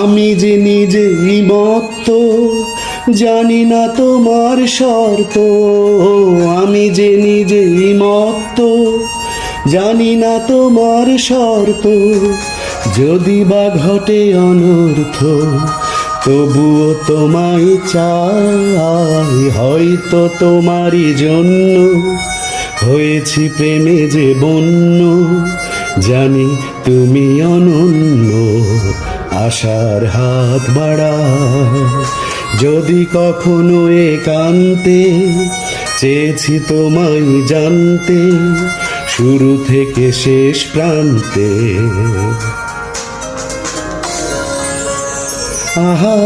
আমি যে নিজেই মত্ত জানি না তোমার শর্ত। আমি যে নিজেই মত্ত জানি না তোমার শর্ত। যদি বা ঘটে অনর্থ, তবুও তোমায় চাই। হয়তো তোমারই জন্য হয়েছি প্রেমে যে বন্য। জানি তুমি অনন্য আশার হাত বাড়া। যদি কখনো একান্তে চেয়েছি তোমায় জানতে শুরু থেকে শেষ প্রান্তে। আহা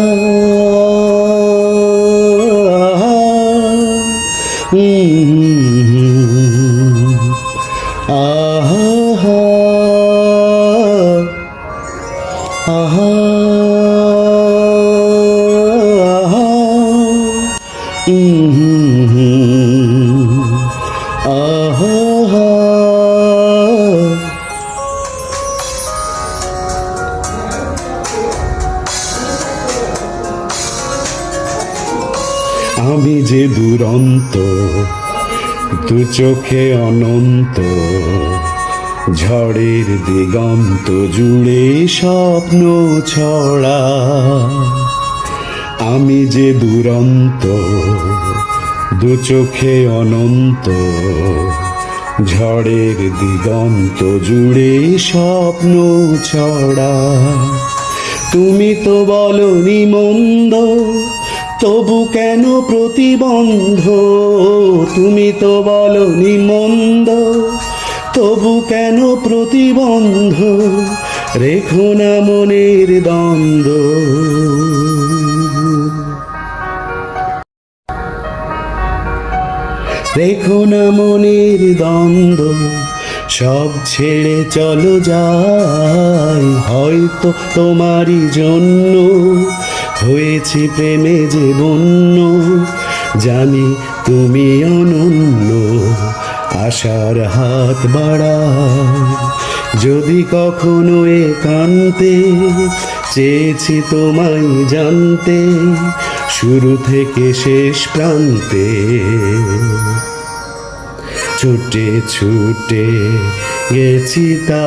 উম, আমি যে দুরন্ত দু চোখে অনন্ত ঝড়ের দিগন্ত জুড়ে স্বপ্ন ছড়া। আমি যে দুরন্ত, দু চোখে অনন্ত, ঝড়ের দিগন্ত জুড়ে স্বপ্ন ছড়া। তুমি তো বলনি মন্দ, তবু কেন প্রতিবন্ধ? তুমি তো বলনি মন্দ, তবু কেন প্রতিবন্ধ? রেখো না মনের দ্বন্দ্ব। রেখো না মনের দ্বন্দ্ব, সব ছেড়ে চলো যাই। হয়তো তোমারই জন্য হয়েছি প্রেমে যে বন্য, জানি তুমি অনন্য, আশার হাত বাড়াও। যদি কখনো একান্তে চেয়েছি তোমায় জানতে শুরু থেকে শেষ প্রান্তে। ছুটে ছুটে গেছি তা।